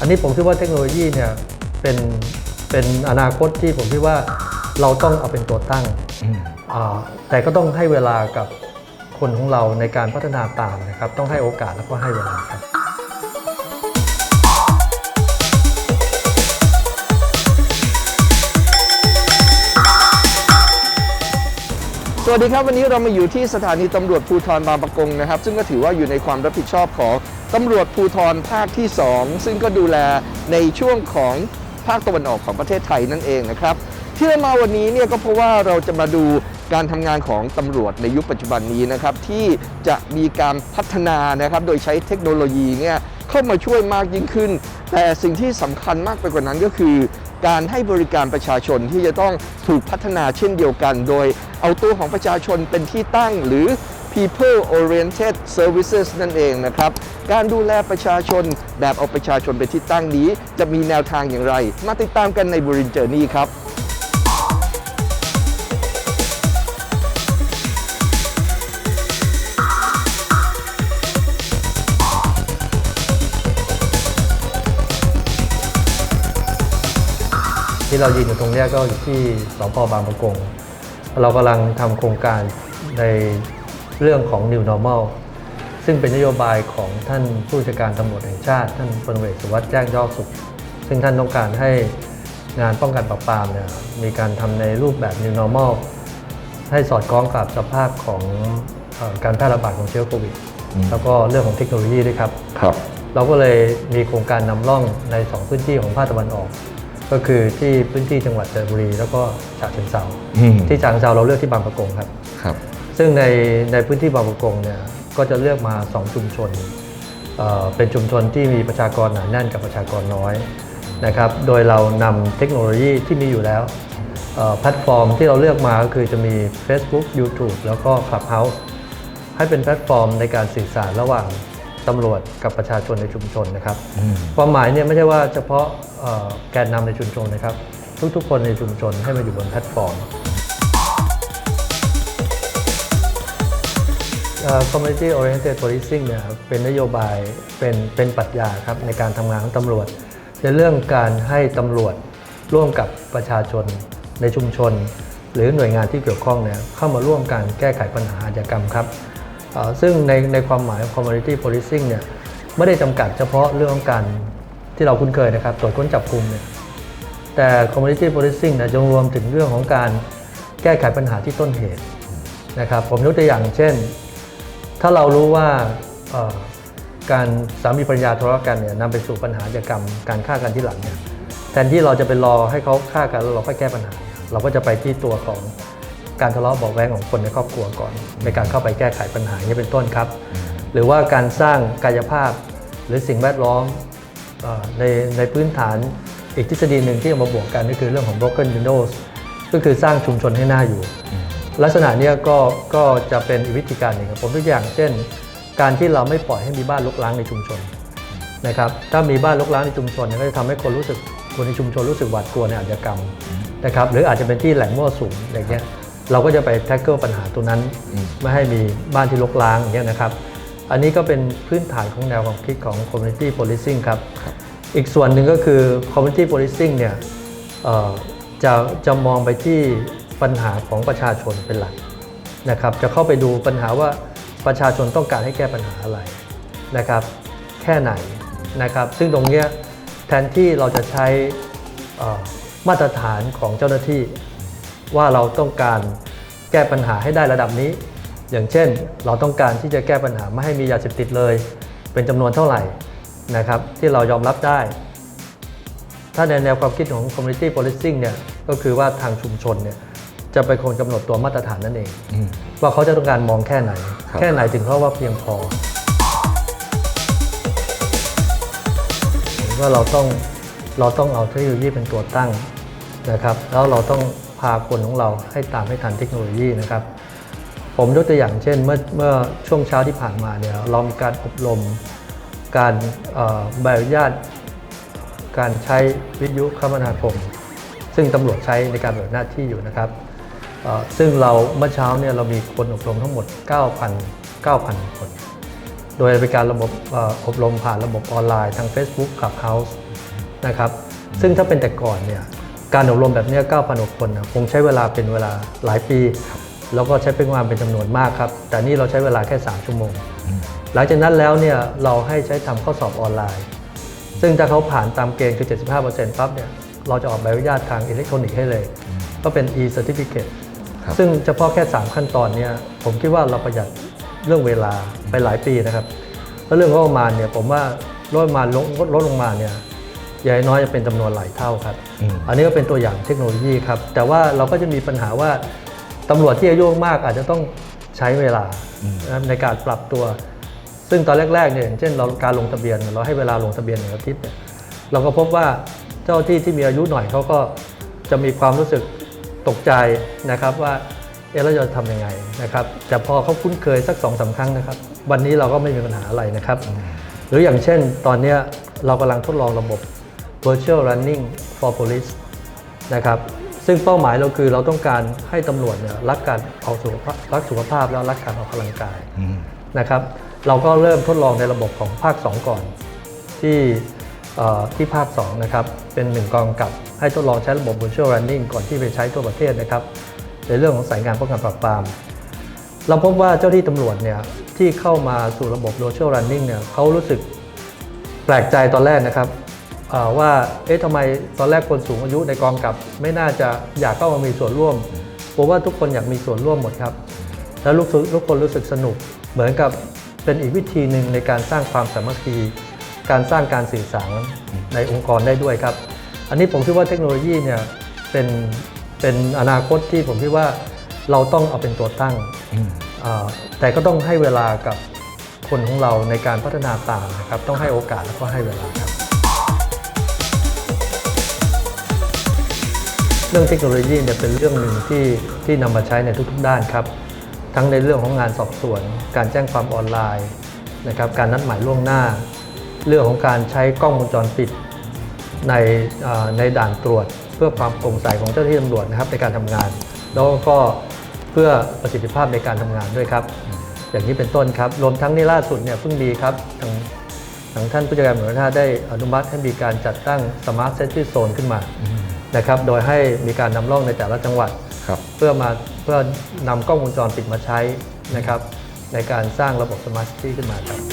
อันนี้ผมคิดว่าเทคโนโลยีเนี่ยเป็นเป็นอนาคตที่ผมคิดว่าเราต้องเอาเป็นตัวตั้งอ่าแต่ก็ต้องให้เวลากับคนของเราในการพัฒนาตามนะครับ ต้องให้โอกาสแล้วก็ให้เวลาครับสวัสดีครับ วันนี้เรามาอยู่ที่สถานีตำรวจภูธรบางประกงนะครับ ซึ่งก็ถือว่าอยู่ในความรับผิดชอบของ ตำรวจภูธรภาคที่ 2 ซึ่งก็ดูแลในช่วงของภาคตะวันออกของประเทศไทยนั่นเองนะครับ ที่เรามาวันนี้เนี่ยก็เพราะว่าเราจะมาดูการทำงานของตำรวจในยุคปัจจุบันนี้นะครับ ที่จะมีการพัฒนานะครับ โดยใช้เทคโนโลยีเนี่ยเข้ามาช่วยมากยิ่งขึ้น แต่สิ่งที่สำคัญมากไปกว่านั้นก็คือ การให้บริการประชาชนที่จะต้องถูกพัฒนาเช่นเดียวกัน โดยเอาตัวของประชาชนเป็นที่ตั้งหรือ people oriented services นั่นเองนะครับ การดูแลประชาชน แบบเอาประชาชนเป็นที่ตั้งนี้ จะมีแนวทางอย่างไร มาติดตามกันในบรินเจอร์นี่ครับที่เรายืนอยู่ตรงนี้ก็อยู่ที่สพบางประกง เรากำลังทำโครงการในเรื่องของ New Normal ซึ่งเป็นนโยบายของท่านผู้จัดการตำรวจแห่งชาติ ท่านพลเวกสุวัสด์แจ้งยอดสุข ซึ่งท่านต้องการให้งานป้องกันปราบปรามเนี่ยมีการทำในรูปแบบ New Normal ให้สอดคล้องกับสภาพของเออการแพร่ระบาดของเชื้อโควิด แล้วก็เรื่องของเทคโนโลยีด้วยครับครับ เราก็เลยมีโครงการนำร่องใน 2 พื้นที่ของภาคตะวันออก ก็คือที่พื้นที่จังหวัดสระบุรี แล้วก็ฉะเชิงเทราอืมที่ฉะเชิงเทราเราเลือกที่บางประกงครับครับ ซึ่งในในพื้นที่บางประกงเนี่ย ก็จะเลือกมา 2 ชุมชนเอ่อเป็นชุมชนที่มีประชากรหนาแน่นกับประชากรน้อยนะครับ โดยเรานำเทคโนโลยีที่มีอยู่แล้วเอ่อแพลตฟอร์มที่เราเลือกมาก็คือจะมี Facebook YouTube แล้วก็ Clubhouse ให้เป็นแพลตฟอร์มในการสื่อสารระหว่างตำรวจกับประชาชนในชุมชนนะครับความหมายเนี่ยไม่ใช่ว่าเฉพาะเอ่อแกนนำในชุมชนนะครับ ทุกๆ คนในชุมชนให้มาอยู่บนแพลตฟอร์ม community oriented policing เนี่ยครับเป็นนโยบายเป็นเป็นปรัชญาครับในการทำงานของตำรวจ ในเรื่องการให้ตำรวจร่วมกับประชาชนในชุมชน หรือหน่วยงานที่เกี่ยวข้องเนี่ยเข้ามาร่วมกันแก้ไขปัญหาอาชญากรรมครับซึ่งในในความหมายของ community policing เนี่ยไม่ได้จำกัดเฉพาะเรื่องของการที่เราคุ้นเคยนะครับตรวจค้นจับกลุ่มเนี่ยแต่ community policing เนี่ยจะรวมถึงเรื่องของการแก้ไขปัญหาที่ต้นเหตุนะครับผมยกตัวอย่างเช่น ถ้าเรารู้ว่าการสามีภรรยาทะเลาะกันเนี่ยนำไปสู่ปัญหาอาชญากรรมการฆ่ากันที่หลังเนี่ยแทนที่เราจะไปรอให้เขาฆ่ากันแล้วเราค่อยแก้ปัญหา เราก็จะไปที่ตัวของการทะเลาะเบาแวงของคนในครอบครัวก่อน ในการเข้าไปแก้ไขปัญหานี้เป็นต้นครับ หรือว่าการสร้างกายภาพหรือสิ่งแวดล้อมในในพื้นฐานอีกทฤษฎีหนึ่งที่เอามาบวกกันก็คือเรื่องของ broken windows ก็คือสร้างชุมชนให้หน่าอยู่ ลักษณะเนี้ยก็ก็จะเป็นอีกวิธีการหนึ่งครับผมตัวอย่างเช่น การที่เราไม่ปล่อยให้มีบ้านรกร้างในชุมชนนะครับถ้ามีบ้านรกร้างในชุมชนเนี่ยก็จะทำให้คนรู้สึกคนในชุมชนรู้สึกหวาดกลัวในอาชญากรรมนะครับหรืออาจจะเป็นที่แหล่งมั่วสุมอย่างเงี้ยเราก็จะไปแท็กเกิลปัญหาตัวนั้น ไม่ให้มีบ้านที่รกร้างอย่างเงี้ยนะครับ อันนี้ก็เป็นพื้นฐานของแนวความคิดของ community policing ครับ อีกส่วนหนึ่งก็คือ community policing เนี่ยจะจะมองไปที่ ปัญหาของประชาชนเป็นหลักนะครับ จะเข้าไปดูปัญหาว่าประชาชนต้องการให้แก้ปัญหาอะไรนะครับ แค่ไหนนะครับ ซึ่งตรงนี้แทนที่เราจะใช้มาตรฐานของเจ้าหน้าที่ ว่าเราต้องการแก้ปัญหาให้ได้ระดับนี้ อย่างเช่น เราต้องการที่จะแก้ปัญหาไม่ให้มียาเสพติดเลย เป็นจำนวนเท่าไหร่นะครับ ที่เรายอมรับได้ ถ้าในแนวความคิดของ community policing เนี่ยก็คือว่าทางชุมชนเนี่ย จะเป็นคนกำหนดตัวมาตรฐานนั่นเอง ว่าเขาจะต้องการมองแค่ไหนครับแค่ไหนถึงเขาว่าเพียงพอผมว่าเราต้องเราต้องเอาเทคโนโลยีเป็นตัวตั้งนะครับแล้วเราต้องพาคนของเราให้ตามให้ทันเทคโนโลยีนะครับ ผมยกตัวอย่างเช่นเมื่อเมื่อช่วงเช้าที่ผ่านมาเนี่ยเรามีการอบรมการเอ่อใบอนุญาตการใช้วิทยุคมนาคม ซึ่งตำรวจใช้ในการปฏิบัติหน้าที่อยู่นะครับเอ่อ ซึ่งเราเมื่อเช้าเนี่ยเรามีคนอบรมทั้งหมด 9,000 9,000 คน โดยเป็นการระบบอบรมผ่านระบบออนไลน์ทาง Facebook Clubhouse นะครับ ซึ่งถ้าเป็นแต่ก่อนเนี่ยการอบรมแบบนี้9,000คนนะคงใช้เวลาเป็นเวลาหลายปี แล้วก็ใช้เป็นงานเป็นจำนวนมากครับ แต่นี่เราใช้เวลาแค่ 3 ชั่วโมง หลังจากนั้นแล้วเนี่ยเราให้ใช้ทำข้อสอบออนไลน์ ซึ่งถ้าเขาผ่านตามเกณฑ์คือ 75%ปั๊บเนี่ยเราจะออกใบอนุญาตทางอิเล็กทรอนิกส์ให้เลย ก็เป็น e-certificate ซึ่งเฉพาะแค่ 3 ขั้นตอนเนี่ยผมคิดว่าเราประหยัดเรื่องเวลาไปหลายปีนะครับแล้วเรื่องงบประมาณเนี่ยผมว่าลดมาลงลดลงมาเนี่ยอย่างน้อยจะเป็นจำนวนหลายเท่าครับอืมอันนี้ก็เป็นตัวอย่างเทคโนโลยีครับ แต่ว่าเราก็จะมีปัญหาว่าตำรวจที่อายุมากอาจจะต้องใช้เวลานะครับในการปรับตัว ซึ่งตอนแรกๆเนี่ยอย่างเช่นเราการลงทะเบียน เราให้เวลาลงทะเบียนหนึ่งอาทิตย์เนี่ยเราก็พบว่าเจ้าที่ที่มีอายุหน่อยเขาก็จะมีความรู้สึก ตกใจนะครับว่าเอ๊ะเราจะทำยังไงนะครับแต่พอเขาคุ้นเคยสักสองสาครั้งนะครับ วันนี้เราก็ไม่มีปัญหาอะไรนะครับ หรืออย่างเช่นตอนนี้เรากำลังทดลองระบบ virtual running for police นะครับซึ่งเป้าหมายเราคือเราต้องการให้ตำรวจเนี่ยรักการออกสุขภาพรักสุขภาพแล้วรักการออกกำลังกายนะครับ เราก็เริ่มทดลองในระบบของภาค 2 ก่อน ที่ ที่ภาค2นะครับเป็น1กองกับให้ทดลองใช้ระบบ virtual running ก่อนที่ไปใช้ทั่วประเทศนะครับในเรื่องของสายงานป้องกันปราบปราม เราพบว่าเจ้าที่ตำรวจเนี่ยที่เข้ามาสู่ระบบ virtual running เนี่ยเขารู้สึกแปลกใจตอนแรกนะครับว่าเอ๊ะทำไมตอนแรกคนสูงอายุในกองกับ ไม่น่าจะอยากเข้ามามีส่วนร่วมผมว่าทุกคนอยากมีส่วนร่วมหมดครับ แล้วลูกทุกทุกคนรู้สึกสนุก เหมือนกับเป็นอีกวิธีหนึ่งในการสร้างความสามัคคี การสร้างการสื่อสารในองค์กรได้ด้วยครับ อันนี้ผมคิดว่าเทคโนโลยีเนี่ยเป็นเป็นอนาคตที่ผมคิดว่าเราต้องเอาเป็นตัวตั้งอืมอ่าแต่ก็ต้องให้เวลากับคนของเราในการพัฒนาตามนะครับ ต้องให้โอกาสแล้วก็ให้เวลาครับ เรื่องเทคโนโลยีเนี่ยเป็นเรื่องหนึ่งที่ที่นำมาใช้ในทุกๆด้านครับ ทั้งในเรื่องของงานสอบสวน การแจ้งความออนไลน์นะครับ การนัดหมายล่วงหน้า เรื่องของการใช้กล้องวงจรปิดในเอ่อในด่านตรวจ เพื่อความโปร่งใสของเจ้าหน้าที่ตำรวจนะครับในการทำงาน แล้วก็เพื่อประสิทธิภาพในการทำงานด้วยครับ อย่างนี้เป็นต้นครับรวมทั้งในล่าสุดเนี่ยเพิ่งมีครับทางทางท่านผู้จัดการตำรวจแห่งชาติได้อนุมัติให้มีการจัดตั้งสมาร์ทเซนติโซนขึ้นมานะครับโดยให้มีการนำร่องในแต่ละจังหวัดครับเพื่อมาเพื่อนำกล้องวงจรปิดมาใช้นะครับในการสร้างระบบสมาร์ทซิตี้ขึ้นมาครับ